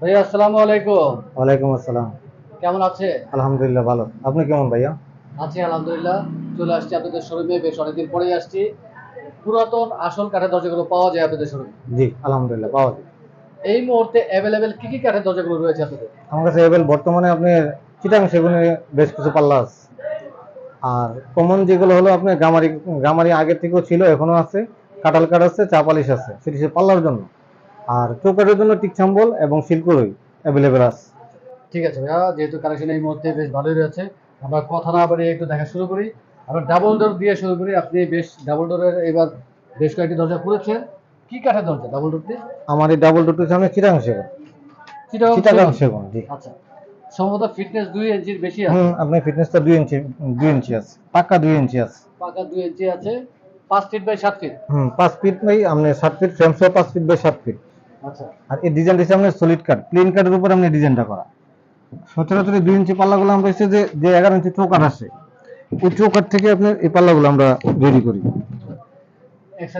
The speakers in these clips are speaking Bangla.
ভাইয়া আসসালামু আলাইকুম। ওয়ালাইকুম আসসালাম। কেমন আছে আলহামদুলিল্লাহ ভালো। আপনি কেমন ভাইয়া? আছি আলহামদুলিল্লাহ। চলে আসছি আপনাদের শোরুমে বেশ অনেকদিন পরেই আসছি। পুরাতন আসল কাঠের দরজাগুলো পাওয়া যায় আপনাদের শোরুমে? জি আলহামদুলিল্লাহ পাওয়া যায়। এই মুহূর্তে অ্যাভেলেবেল কি কি কাঠের দরজাগুলো রয়েছে আপনাদের? আমার কাছে এবার বর্তমানে আপনার চিটাং সেগুনে বেশ কিছু পাল্লা আছে। আর কমন যেগুলো হলো আপনার গামারি গামারি আগের থেকেও ছিল এখনও আছে। কাটাল কাঠ আছে চা পালিশ আছে। সেটি সে পাল্লার জন্য। আর চৌকাটের জন্য টিক সম্বল এবং শিল্পরই অ্যাভেলেবেল আছে। ঠিক আছে ভাইয়া যেহেতু কালেকশন এই মুহূর্তে বেশ ভালোই রয়েছে আমরা কথা না বাড়িয়ে একটু দেখা শুরু করি। আমরা ডাবল ডোর দিয়ে শুরু করি আপনি বেশ ডাবল ডোরের এবার বেশ কয়েকটি দরজা করেছেন কি কাঠের দরজা ডাবল ডোর দিয়ে আমার এই ডাবল ডোর সামনে চিটাং সেগুন। চিটাগাং সেগুন। জি। আচ্ছা। সম্ভবত ফিটনেস দুই ইঞ্চির বেশি আছে। হুম আপনার ফিটনেসটা দুই ইঞ্চি দুই ইঞ্চি আছে। পাক্কা দুই ইঞ্চি আছে। পাকা দুই ইঞ্চি আছে। পাঁচ ফিট বাই সাত ফিট হুম পাঁচ ফিট বাই আপনার সাত ফিট ফ্রেম সহ পাঁচ ফিট বাই সাত ফিট আর এই ডিজাইনটা হচ্ছে আপনার সলিড কাট প্লেন কাটের উপর আপনি ডিজাইনটা করা। সচরাচর দুই ইঞ্চি পাল্লাগুলো আমরা হচ্ছে যে যে এগারো ইঞ্চি চৌকাট আসে ওই চৌকাট থেকে আপনার এই পাল্লাগুলো আমরা রেডি করি। এক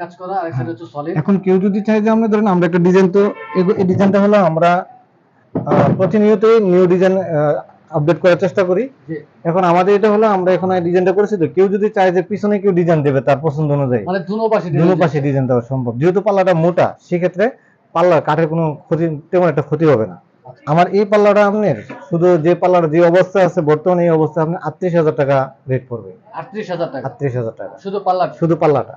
কাজ করা আর এক হচ্ছে সলিড এখন কেউ যদি চাই যে আমরা ধরেন আমরা একটা ডিজাইন তো এই ডিজাইনটা হলো আমরা প্রতিনিয়তই নিউ ডিজাইন আপডেট করার চেষ্টা করি। এখন আমাদের এটা হলো আমরা এখন এই ডিজাইনটা করেছি তো কেউ যদি চায় যে পিছনে কেউ ডিজাইন দেবে তার পছন্দ অনুযায়ী। মানে দুনো পাশে দুনো পাশে ডিজাইন দেওয়া সম্ভব। যেহেতু পাল্লাটা মোটা সেক্ষেত্রে পাল্লার কাঠের কোনো ক্ষতি তেমন একটা ক্ষতি হবে না। আমার এই পাল্লাটা আপনার শুধু যে পাল্লাটা যে অবস্থা আছে বর্তমানে এই অবস্থা আপনি আটত্রিশ হাজার টাকা রেট পড়বে। আটত্রিশ হাজার টাকা? আটত্রিশ হাজার টাকা। শুধু পাল্লা শুধু পাল্লাটা।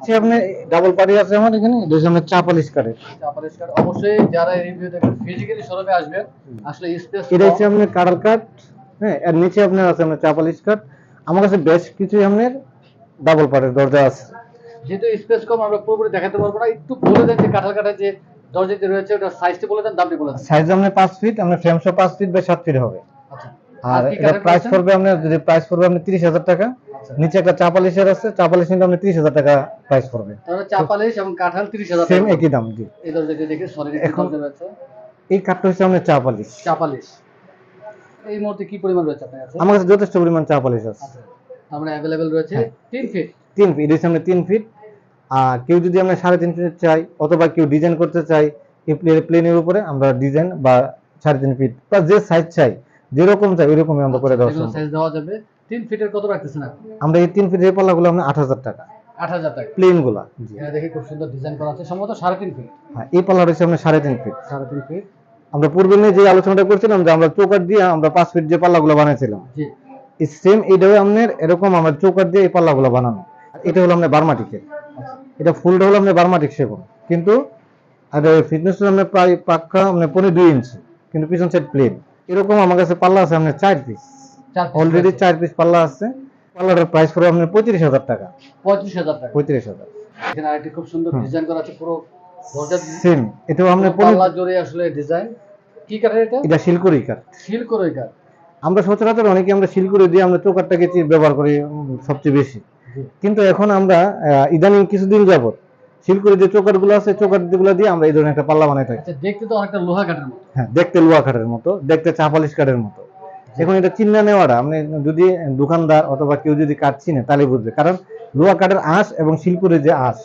আপনি ডাবল পাড়ি আছে আমার এখানে এটা হচ্ছে চা পালিশ কাঠের। চা পরিষ্কার অবশ্যই যারা রিভিউ দেখবেন ফিজিক্যালি শোরুমে আসবেন আসলে স্পেস এটা হচ্ছে আপনার কাটার কাঠ হ্যাঁ এর নিচে আপনার আছে আপনার চা পালিশ আমার কাছে বেশ কিছু আপনার ডাবল পাড়ের দরজা আছে। যেহেতু স্পেস কম আমরা পুরোপুরি দেখাতে পারব না। একটু বলে দেন যে কাঁঠাল কাঠা যে দরজাটি রয়েছে ওটা সাইজটি বলে দেন দামটি বলে দেন। সাইজ আপনার পাঁচ ফিট আপনার ফ্রেম সহ পাঁচ ফিট বা সাত ফিট হবে। আচ্ছা। আর এটা প্রাইস? পড়বে আপনার যদি প্রাইস পড়বে আপনার তিরিশ হাজার টাকা। আচ্ছা। নিচে একটা আছে চা পালিশ নিলে আপনার তিরিশ হাজার টাকা প্রাইস পড়বে। তাহলে চা পালিশ এবং কাঁঠাল তিরিশ হাজার সেম একই দাম জি। এই দরজাটি দেখে সলিড এখন- এই কাঠটা হচ্ছে আপনার চা পালিশ। চা পালিশ। এই মুহূর্তে কি পরিমাণ রয়েছে আপনার কাছে? আমার কাছে যথেষ্ট পরিমাণ চা পালিশ আছে। আচ্ছা। আমরা অ্যাভেলেবেল রয়েছে হ্যাঁ। তিন ফিট তিন ফিট এর সামনে তিন ফিট আর কেউ যদি আমরা সাড়ে তিন ফিট চাই অথবা কেউ ডিজাইন করতে চাই এই প্লেনের উপরে আমরা ডিজাইন বা সাড়ে তিন ফিট বা যে সাইজ চাই যেরকম চাই ওইরকমই আমরা করে দেওয়া সাইজ দেওয়া যাবে। তিন ফিটের কত রাখতেছেন আমরা এই তিন ফিট এই পাল্লাগুলো আমরা আট হাজার টাকা। আট হাজার টাকা। প্লেনগুলা। দেখে খুব সুন্দর ডিজাইন করা আছে। সম্ভবত সাড়ে তিন ফিট হ্যাঁ এই পাল্লা সাড়ে তিন ফিট সাড়ে তিন ফিট আমরা পূর্বে নিয়ে যে আলোচনাটা করছিলাম যে আমরা চৌকাট দিয়ে আমরা পাঁচ ফিট যে পাল্লাগুলো সেম এইটাও আপনার এরকম আমরা চৌকাট দিয়ে এই পাল্লাগুলো বানানো। এটা হলো আপনার বার্মাটিকের এটা ফুলটা হলো আপনার বার্মাটিক সেগুন কিন্তু আর ফিটনেস আপনার প্রায় পাক্কা আপনার পনেরো দুই ইঞ্চি কিন্তু পিছন সাইড প্লেন এরকম আমার কাছে পাল্লা আছে আপনার চার পিস অলরেডি চার পিস পাল্লা আছে। পাল্লাটার প্রাইস পড়বে আপনার পঁয়ত্রিশ হাজার টাকা। পঁয়ত্রিশ হাজার টাকা। পঁয়ত্রিশ হাজার। এখানে আরেকটি খুব সুন্দর ডিজাইন করা আছে পুরো সেম এটাও আপনার পাল্লা জোরে আসলে ডিজাইন কি এটা? এটা শিলকড়ি কাঠ। রই কাঠ। আমরা সচরাচর অনেকে আমরা শিলকুড়ি দিয়ে আমরা চৌকাটটাকে চি- ব্যবহার করি সবচেয়ে বেশি। কিন্তু এখন আমরা ইদানিং কিছুদিন যাবত শিলকুড়ি যে চৌকাটগুলো আছে চৌকাটগুলো দিয়ে আমরা এই ধরনের একটা পাল্লা বানাই থাকি। আচ্ছা দেখতে তো অনেকটা লোহা কাঠের মতো। হ্যাঁ দেখতে লোহা কাঠের মতো দেখতে চা পালিশ কাঠের মতো। এখন এটা চিন্না নেওয়াটা আপনি যদি দোকানদার অথবা কেউ যদি কাঠ চিনে তাহলে বুঝবে। কারণ লোহা কাঠের আঁশ এবং শিলকুড়ির যে আঁশ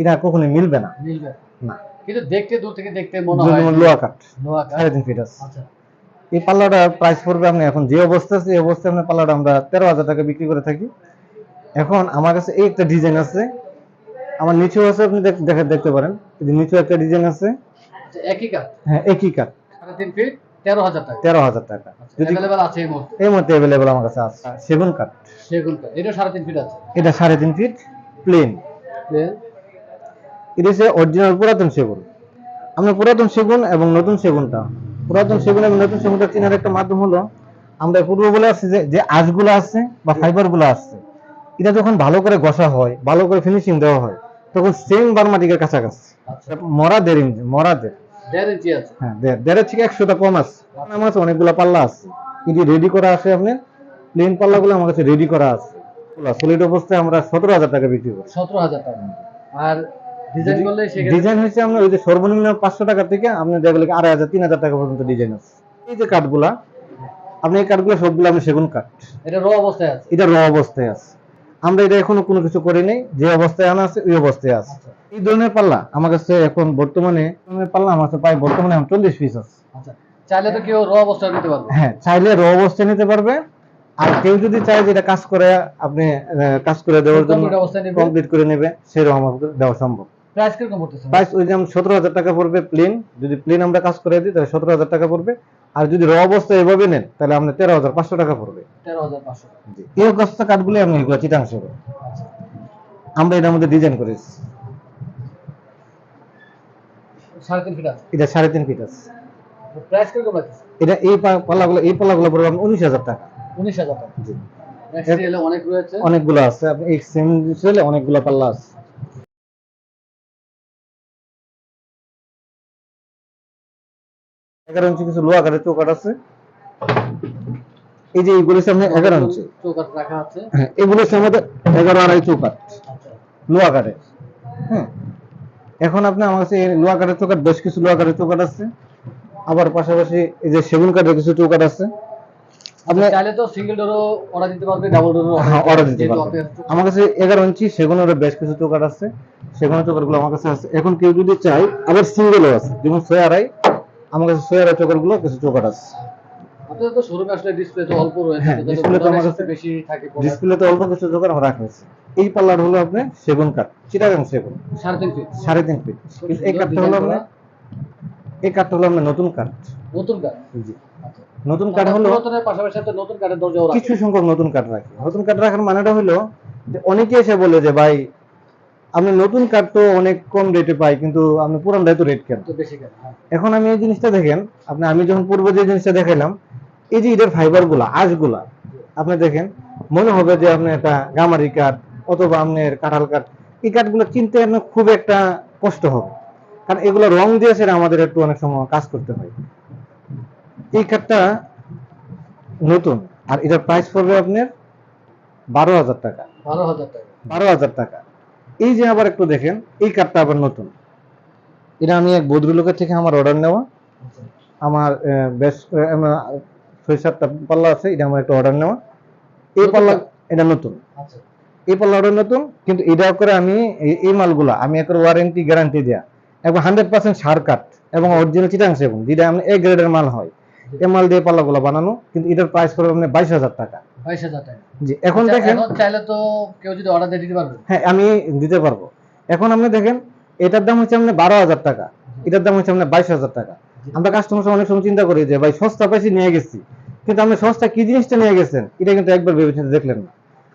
এটা কখনোই মিলবে না। মিলবে না। কিন্তু দেখতে দূর থেকে দেখতে মনে হয় লোহা কাঠ। লোহা কাঠ। ফিট আছে। আচ্ছা। এই পাল্লাটার প্রাইস পড়বে আপনি এখন যে অবস্থা আছে এই অবস্থায় আপনার পাল্লাটা আমরা তেরো হাজার টাকা বিক্রি করে থাকি। এখন আমার কাছে এই একটা ডিজাইন আছে। আমার নিচেও আছে আপনি দেখে দেখতে পারেন। নিচেও একটা ডিজাইন আছে। আচ্ছা, একই কাঠ? হ্যাঁ একই সাড়ে তিন ফিট তেরো হাজার টাকা। তেরো হাজার টাকা। যদি অ্যাভেলেবেল আছে এই মুহূর্তে? অ্যাভেলেবেল আমার কাছে আছে। সেগুন কাঠ। সেগুন কাঠ। এটা সাড়ে তিন ফিট আছে? এটা সাড়ে তিন ফিট প্লেন। এটা হচ্ছে অরিজিনাল পুরাতন সেগুন। আমরা পুরাতন সেগুন এবং নতুন সেগুনটা। পুরাতন সেগুন এবং নতুন সেগুনটা চেনার একটা মাধ্যম হলো আমরা পূর্ব বলে আসছি যে যে আঁশগুলো আছে বা ফাইবারগুলো আছে। এটা যখন ভালো করে ঘষা হয় ভালো করে ফিনিশিং দেওয়া হয় তখন সেম বার্মাটিকের কাছাকাছি। আচ্ছা। মরা দেড় ইঞ্চি মরা দেড়। দেড় ইঞ্চি আছে। হ্যাঁ দেড় দেড়ের থেকে একশোটা কম আছে। আমার কাছে অনেকগুলো পাল্লা আছে। এটি রেডি করা আছে আপনার? প্লেন পাল্লাগুলো আমার কাছে রেডি করা আছে। সলিড অবস্থায় আমরা সতেরো হাজার টাকা বিক্রি করি সতেরো হাজার টাকা। আর ডিজাইন হচ্ছে আমরা ওই যে সর্বনিম্ন পাঁচশো টাকা থেকে আপনি দেখলে আড়াই হাজার তিন হাজার টাকা পর্যন্ত ডিজাইন আছে। এই যে কাঠগুলা আপনি এই কাঠগুলো সবগুলো আপনি সেগুন কাঠ এটা র অবস্থায় আছে। এটা র অবস্থায় আছে। আমরা এটা এখনও কোনো কিছু করি নাই। যে অবস্থায় আনা আছে ওই অবস্থায় আছে। এই ধরনের পাল্লা আমার কাছে এখন বর্তমানে পাল্লা আমার কাছে প্রায় বর্তমানে চল্লিশ পিস আছে। আচ্ছা চাইলে তো কেউ র অবস্থায় নিতে পারবে। হ্যাঁ চাইলে র অবস্থায় নিতে পারবে। আর কেউ যদি চায় যে এটা কাজ করে আপনি কাজ করে দেওয়ার জন্য কমপ্লিট করে নেবে সেরকম আমাদের দেওয়া সম্ভব। প্রাইস কীরকম পড়তেছে? প্রাইস ওই যেমন সতেরো হাজার টাকা পড়বে প্লেন যদি প্লেন আমরা কাজ করে দিই তাহলে সতেরো হাজার টাকা পড়বে। আর যদি র অবস্থায় এভাবে নেন তাহলে আপনার তেরো হাজার পাঁচশো টাকা পড়বে। তেরো হাজার পাঁচশো এই অবস্থা কাঠগুলি আমি এগুলো চিটাংশ আচ্ছা। আমরা এটার মধ্যে ডিজাইন করেছি। সাড়ে তিন ফিট আছে? এটা সাড়ে তিন ফিট আছে। প্রাইস কীরকম লাগতেছে এটা এই পড়বে আপনার উনিশ হাজার টাকা। উনিশ হাজার টাকা। জি। অনেকগুলো আছে। আপনি এই সেম অনেকগুলো পাল্লা আছে। এগারো ইঞ্চি কিছু চৌকাট আছে। এই যে এইগুলো আপনার এগারো ইঞ্চি। চৌকাট রাখা আছে। হ্যাঁ এগুলো আমাদের এগারো আড়াই চৌকাট আচ্ছা। হ্যাঁ এখন আপনি আমার কাছে এই লোহা কাঠের চৌকাট বেশ কিছু চৌকাট আছে। আবার পাশাপাশি এই যে সেগুন কাঠের কিছু চৌকাট আছে। আপনি আপনি চাইলে তো সিঙ্গেল ডোরও অর্ডার দিতে পারবে ডাবল ডোরও অর্ডার দিতে পারবেন আমার কাছে এগারো ইঞ্চি সেগুনের বেশ কিছু চৌকাট আছে। সেগুনের চৌকাটগুলো আমার কাছে আছে। এখন কেউ যদি চাই আবার সিঙ্গেলও আছে যেমন ছয় আড়াই আমার কাছে গুলো কিছু আছে। ডিসপ্লে তো অল্প হ্যাঁ, কাছে- রাখা হয়েছে। এই পাল্লার হলো সেগুন কাঠ চিটাগাং সেগুন। সাড়ে তিন ফিট এই কাঠটা হলো আপনার এই কাঠটা হলো আপনার নতুন কাঠ। নতুন কাঠ? জি। আচ্ছা। নতুন কাঠ হলো পাশাপাশি নতুন কাঠের দরজাও রাখে কিছু সংখ্যক নতুন কাঠ রাখি। নতুন কাঠ রাখার মানেটা হলো অনেকে এসে বলে যে ভাই আপনি নতুন কাঠ তো অনেক কম রেটে পাই কিন্তু আপনি পুরানটা এত রেট কেন? তো হ্যাঁ। এখন আমি এই জিনিসটা দেখেন আপনি আমি যখন পূর্বে যে জিনিসটা দেখাইলাম এই যে এটার ফাইবারগুলা আঁশগুলা আপনি দেখেন মনে হবে যে আপনি একটা গামারি কাঠ অথবা আপনার কাঁঠাল কাঠ এই কাঠগুলো চিনতে আপনার খুব একটা কষ্ট হবে। কারণ এগুলো রং দিয়ে সেটা আমাদের একটু অনেক সময় কাজ করতে হয়। এই কাঠটা নতুন আর এটার প্রাইস পড়বে আপনার বারো হাজার টাকা। বারো হাজার টাকা। বারো হাজার টাকা। এই যে আবার একটু দেখেন এই কাঠটা আবার নতুন। এটা আমি এক ভদ্রলোকের থেকে আমার অর্ডার নেওয়া। আমার বেশ ছয় সাতটা পাল্লা আছে এটা আমার একটা অর্ডার নেওয়া। এই পাল্লা এটা নতুন। আচ্ছা। এই পাল্লা অর্ডার নতুন কিন্তু এটা করে আমি এই- মালগুলা আমি একটা ওয়ারেন্টি গ্যারান্টি দেয়া। একবার হান্ড্রেড পার্সেন্ট সার কাট এবং অরিজিনাল চিটাংশ এবং যেটা আমি এ গ্রেডের মাল হয়। এই মাল দিয়ে পাল্লাগুলো বানানো কিন্তু এটার প্রাইস পড়বে আপনার বাইশ হাজার টাকা। বাইশ হাজার টাকা। জি এখন আচ্ছা, দেখেন এখন চাইলে তো কেউ যদি অর্ডার দিতে পারবে। হ্যাঁ আমি দিতে পারব। এখন আপনি দেখেন এটার দাম হচ্ছে আপনার বারো হাজার টাকা। এটার দাম হচ্ছে আপনার বাইশ হাজার টাকা। আমরা কাস্টমার অনেক সময় চিন্তা করি যে ভাই সস্তা পাইছি নিয়ে গেছি। কিন্তু আপনি সস্তা কি জিনিসটা নিয়ে গেছেন এটা কিন্তু একবার ভেবে চিন্তে দেখলেন না।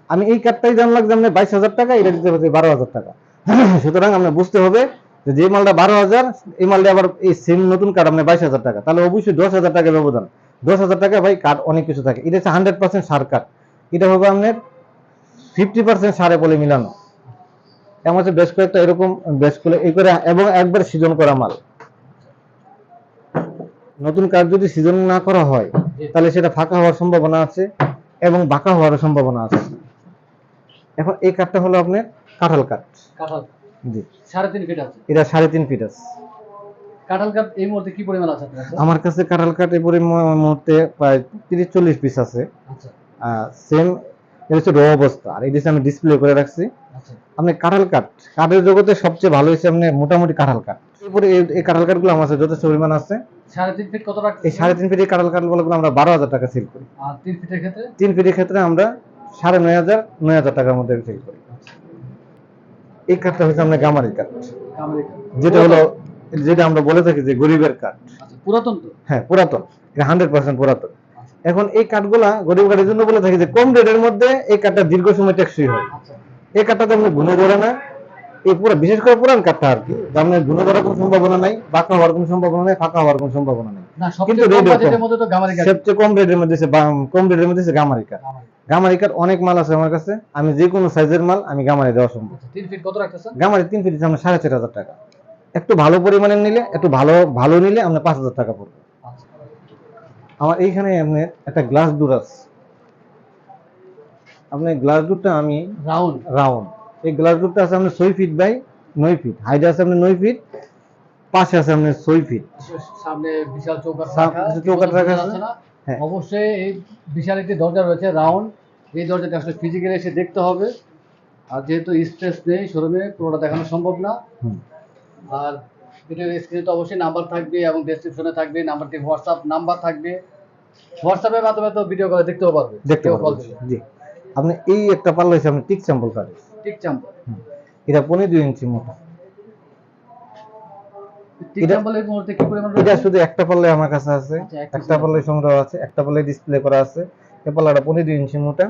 আমি এই কার্ডটাই দাম লাগছে আপনার বাইশ হাজার টাকা এটা দিতে পারছি বারো হাজার টাকা। সুতরাং আপনার বুঝতে হবে যে মালটা বারো হাজার এই মালটা আবার এই সেম নতুন কার্ড আপনার বাইশ হাজার টাকা। তাহলে অবশ্যই দশ হাজার টাকা ব্যবধান। দশ হাজার টাকা ভাই কার্ড অনেক কিছু থাকে। এটা হচ্ছে হান্ড্রেড পার্সেন্ট সার কার্ড এটা হবে আপনার ফিফটি পার্সেন্ট সারে বলে মিলানো। এমন হচ্ছে বেশ কয়েকটা এরকম বেশ করে এই করে এবং একবার সিজন করা মাল। নতুন কাঠ যদি সিজন না করা হয় তাহলে সেটা ফাঁকা হওয়ার সম্ভাবনা আছে এবং বাঁকা হওয়ার সম্ভাবনা আছে। এখন এই কাঠটা হলো আপনার কাঁঠাল কাঠ কাঁঠাল। জি। সাড়ে তিন ফিট আছে। এটা সাড়ে তিন ফিট আছে। কাঁঠাল কাঠ এই মুহূর্তে কি পরিমাণ আছে আমার কাছে কাঁঠাল কাঠ এই মুহূর্তে প্রায় তিরিশ চল্লিশ পিস আছে। আচ্ছা। সেম এটা হচ্ছে র অবস্থা। আর আমি ডিসপ্লে করে রাখছি। আচ্ছা। আপনি কাঁঠাল কাঠ কাঠের জগতে সবচেয়ে ভালো হচ্ছে আপনি মোটামুটি কাঁঠাল কাঠ। এরপরে এই- এই কাঁঠাল কাঠগুলো আমার কাছে যথেষ্ট পরিমাণ আছে। সাড়ে তিন ফিট কত এই সাড়ে তিন ফিটের কাঁঠাল কাঠগুলো আমরা বারো হাজার টাকা সেল করি। আর তিন ফিটের ক্ষেত্রে? তিন ফিটের ক্ষেত্রে আমরা সাড়ে নয় হাজার নয় হাজার টাকার মধ্যে সেল করি। এই কার্ডটা হচ্ছে আমরা গামারি কার্ড যেটা হলো যেটা আমরা বলে থাকি যে গরিবের কাঠ আচ্ছা পুরাতন হ্যাঁ পুরাতন। হান্ড্রেড পার্সেন্ট পুরাতন। এখন এই কাঠগুলা গরিব কাঠের জন্য বলে থাকি যে কম রেটের মধ্যে এই কাঠটা দীর্ঘ সময় টেকসই হয়। আচ্ছা। এই কাঠটাতে আপনি গুণে ধরে না। এই পুরো বিশেষ করে পুরান কাঠটা আর কি। যে আপনার ধরার কোনো সম্ভাবনা নাই বাঁকা হওয়ার কোনো সম্ভাবনা নাই ফাঁকা হওয়ার কোনো সম্ভাবনা নেই। কিন্তু সবচেয়ে কম রেটের মধ্যে কম রেটের মধ্যে সে গামারি কাঠ। গামারি। গামারি কাঠ অনেক মাল আছে আমার কাছে। আমি যে কোনো সাইজের মাল আমি গামারি দেওয়া সম্ভব। আচ্ছা তিন ফিট কত রাখতেছেন? গামারি তিন ফিট আমরা সাড়ে চার হাজার টাকা। একটু ভালো পরিমাণের নিলে একটু ভালো ভালো নিলে আপনার পাঁচ হাজার টাকা পড়বে। আচ্ছা। আমার এইখানে আপনার একটা গ্লাস ডোর আছে। আপনার গ্লাস ডোরটা আমি রাউন্ড। রাউন্ড। এই গ্লাস ডোরটা আছে আপনার ছয় ফিট বাই নয় ফিট। হাইট আছে আপনার নয় ফিট পাশে আছে আপনার ছয় ফিট। সামনে বিশাল চৌকাঠ সাম- রাখা আছে। হ্যাঁ। অবশ্যই এই বিশাল একটি দরজা রয়েছে রাউন্ড। এই দরজাটা আসলে ফিজিক্যালি এসে দেখতে হবে। আর যেহেতু স্পেস নেই শোরুমে পুরোটা দেখানো সম্ভব না। আর ভিডিওর স্ক্রিনে তো অবশ্যই নাম্বার থাকবে এবং ডেসক্রিপশনে থাকবে নাম্বারটি হোয়াটসঅ্যাপ নাম্বার থাকবে। হোয়াটসঅ্যাপের মাধ্যমে তো ভিডিও কলে দেখতেও পারবে। দেখতে কেউ কল জি। আপনি এই একটা পাল্লা হয়েছে আপনি টিক চাম্পল কাটে। টিক চাম্পল এটা পনেরো দুই ইঞ্চি মোটা। এটা- রয়েছে? শুধু একটা পাল্লাই আমার কাছে আছে। আচ্ছা, একটা পাল্লাই সংগ্রহ আছে একটা পাল্লাই ডিসপ্লে করা আছে। এই পাল্লাটা পনেরো দুই ইঞ্চি মোটা।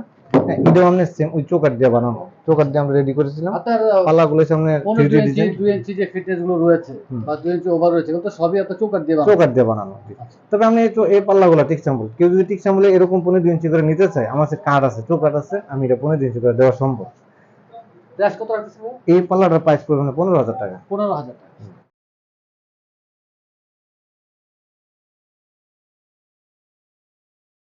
হ্যাঁ, এটা অন্য সেম ওই চৌকাট দিয়ে বানানো চৌকাট দিয়ে আমরা রেডি করেছিলাম। আপনার পাল্লাগুলো সামনে পনেরো 3D দুই ইঞ্চি ডিজাইন দুই ইঞ্চি যে ফিটনেসগুলো রয়েছে বা দুই ইঞ্চি ওভার রয়েছে তো সবই আপনার চৌকাট দিয়ে বানানো চৌকাট দিয়ে বানানো আচ্ছা। তবে আমি এই চৌ- এই পাল্লাগুলো টিক স্যাম্পল কেউ যদি ঠিক স্যাম্পলে এরকম পনেরো দুই ইঞ্চি করে নিতে চায় আমার কাছে কার্ড আছে চৌকাট আছে আমি এটা পনেরো দুই ইঞ্চি করে দেওয়া সম্ভব। প্রাইস কত রাখতেছে এই পাল্লাটার প্রাইস পড়বে না পনেরো হাজার টাকা। পনেরো হাজার টাকা।